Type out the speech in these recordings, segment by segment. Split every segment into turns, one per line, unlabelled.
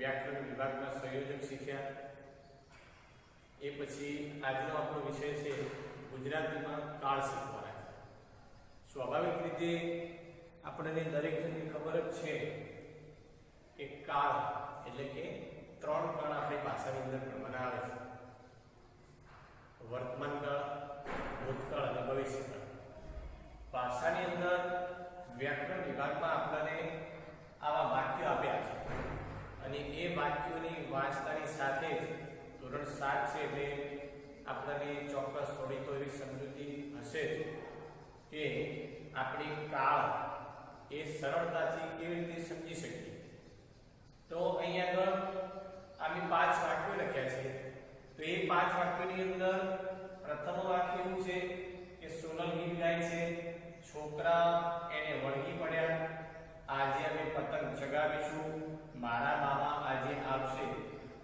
વ્યાકરણ વિભાગમાં સંયોજક શીખ્યા. એ પછી આજનો આપણો વિષય છે ગુજરાતીમાં કાળ શીખવાના. સ્વાભાવિક રીતે આપણને દરેક જણને ખબર જ છે કે કાળ એટલે કે ત્રણ કાળ આપણી ભાષાની અંદર ભણવાના આવે છે. વર્તમાન કાળ, ભૂતકાળ અને ભવિષ્યકાળ ભાષાની અંદર વ્યાકરણ વિભાગમાં આપણને આવા વાક્યો આપ્યા છે અને એ વાક્યોની વાંચતાની સાથે જ ધોરણ સાત છે એટલે આપણને ચોક્કસ થોડી તો એવી સમજૂતી હશે જ કે આપણી કાળ એ સરળતાથી કેવી રીતે સમજી શકીએ. તો અહીંયા આગળ અમે પાંચ વાક્યો લખ્યા છે. તો એ પાંચ વાક્યોની અંદર પ્રથમ વાક્ય એવું છે? કે સોનલ ગીત ગાય છે. છોકરા એને વળગી પડ્યા. આજે અમે પતંગ ચગાવીશું મારા મામા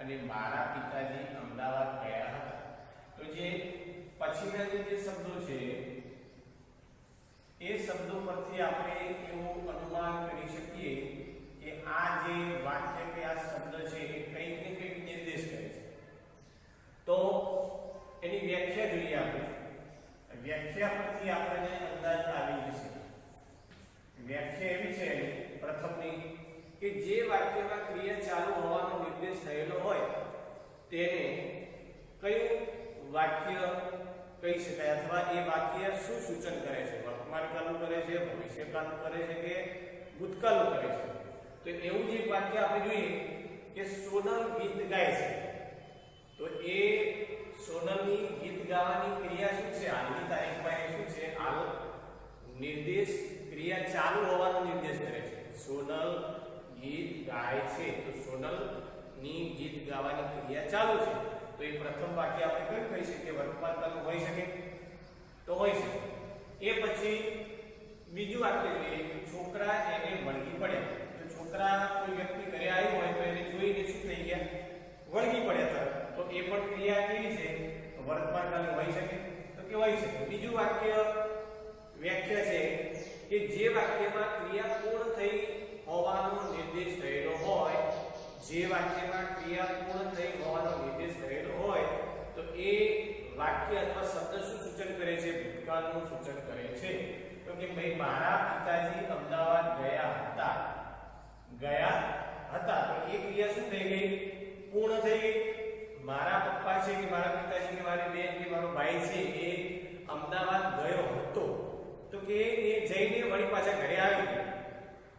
અને મારા પિતાજી અમદાવાદ ગયા હતા. તો જે પછીના જે શબ્દો છે, એ શબ્દો પરથી આપણે એવું અનુમાન કરી શકીએ કે આ જે વાક્ય કે આ શબ્દ છે, એ કંઈક ને કંઈક નિર્દેશ કરે છે. તો એની વ્યાખ્યા જોઈએ આપણે. વ્યાખ્યા પરથી આપણને અંદાજ આવી જશે. વ્યાખ્યા એવી છે પ્રથમની કે જે વાક્યમાં ક્રિયા ચાલુ હોવાનો નિર્દેશ થયેલો હોય, તેને કયું વાક્ય કહી શકાય અથવા એ વાક્ય શું સૂચન કરે છે? વર્તમાન કાળનું કરે છે ભવિષ્યકાળનું કરે છે કે ભૂતકાળનું કરે છે? તો એવું જે વાક્ય આપણે જોઈએ કે સોનલ ગીત ગાય છે. તો એ સોનલની ગીત ગાવાની ક્રિયા શું છે? હાલની તારીખમાં એ શું છે? હાલ નિર્દેશ ક્રિયા ચાલુ હોવાનો નિર્દેશ કરે છે. સોનલ ગીત ગાય છે. તો સોનલ ગાવાની ક્રિયા ચાલુ છે, તો એ પ્રથમ વાક્ય આપણે કયું કહી શકીએ? વર્તમાન કાળનું હોઈ શકે. તો હોઈ શકે. એ પછી બીજું વાક્ય જોઈએ કે છોકરા એને વળગી પડ્યા તો છોકરા કોઈ વ્યક્તિ ઘરે આવ્યો હોય તો એને જોઈને શું થઈ ગયા? વળગી પડ્યા તરત તો એ પણ ક્રિયા કેવી છે? વર્તમાન કાળની હોઈ શકે. તો કે હોઈ શકે. બીજું વાક્ય વ્યાખ્યા છે કે જે વાક્યમાં ક્રિયા પૂર્ણ થઈ હોવાનો નિર્દેશ થયેલો હોય જે વાક્યમાં ક્રિયા પૂર્ણ થઈ હોવાનો નિર્દેશ થયેલો હોય, તો એ વાક્ય અથવા શબ્દ શું સૂચન કરે છે? ભૂતકાળનું સૂચન કરે છે. તો કે ભાઈ, મારા પિતાજી અમદાવાદ ગયા હતા. ગયા હતા. તો એ ક્રિયા શું થઈ ગઈ? પૂર્ણ થઈ ગઈ. મારા પપ્પા છે કે મારા પિતાજી કે મારી બેન કે મારો ભાઈ છે એ અમદાવાદ ગયો હતો. તો કે એ જઈને વળી પાછા ઘરે આવી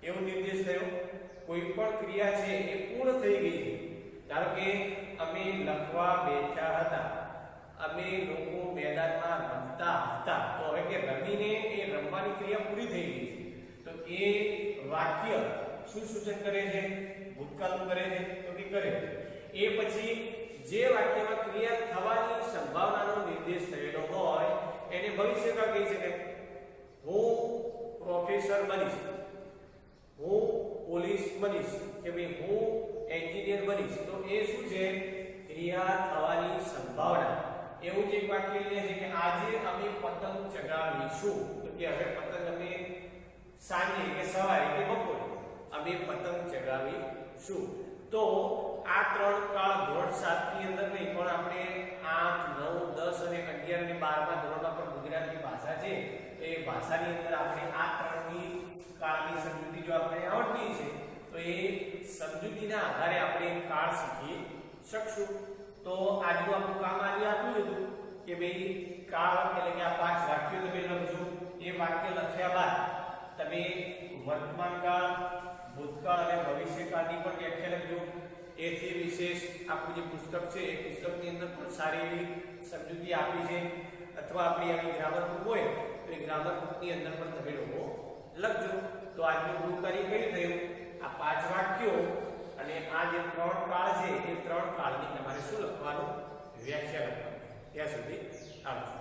એવો નિર્દેશ થયો? કોઈ પણ ક્રિયા છે એ પૂર્ણ થઈ ગઈ છે. ધારો કે અમે લખવા બેઠા હતા, અમે લોકો મેદાનમાં રમતા હતા, તો હવે કે રમીને એ રમવાની ક્રિયા પૂરી થઈ ગઈ છે. તો એ વાક્ય શું સૂચન કરે છે? ભૂતકાળ કરે છે? તો કે કરે એ પછી જે વાક્યમાં ક્રિયા થવાની સંભાવનાનો નિર્દેશ થયેલો હોય, એને ભવિષ્યકાળ કહી શકાય. હું પ્રોફેસર બનીશ. પોલીસ બનીશ કે ભાઈ હું એન્જિનિયર બનીશ, તો એ શું છે? ક્રિયા થવાની સંભાવના. એવું જે વાક્ય લે છે કે આજે અમે પતંગ ચગાવીશું. તો કે હવે પતંગ અમે સાંજે કે સવારે કે બપોરે અમે પતંગ ચગાવીશું. તો આ ત્રણ કાળ ધોરણ સાતની અંદર નહીં, પણ આપણે આઠ, નવ, દસ અને અગિયાર અને બારમા ધોરણમાં પણ ગુજરાતી ભાષા છે. એ ભાષાની અંદર આપણે આ ત્રણની કાળની સમજૂતી જો આપણે આવડતી છે તો એ સમજૂતીના આધારે આપણે કાળ શીખી શકશું. તો આજનું આપણું કામ આજે આટલું જ હતું કે ભાઈ કાળ એટલે કે આ પાંચ વાક્યો તમે લખજો. એ વાક્ય લખ્યા બાદ તમે વર્તમાન કાળ, ભૂતકાળ અને ભવિષ્યકાળની પણ વ્યાખ્યા લખજો. એથી વિશેષ આપણું જે પુસ્તક છે, એ પુસ્તકની અંદર પણ સારી એવી સમજૂતી આપી છે. અથવા આપણી આવી ગ્રામર બુક હોય, તો એ ગ્રામર બુકની અંદર પણ તમે લોકો લખજો. તો આજનું ગુરુ કાર્ય કયું થયું? આ પાંચ વાક્યો અને આ જે ત્રણ કાળ છે, એ ત્રણ કાળની તમારે શું લખવાનું? વ્યાખ્યા લખવાનું. ત્યાં સુધી આવજો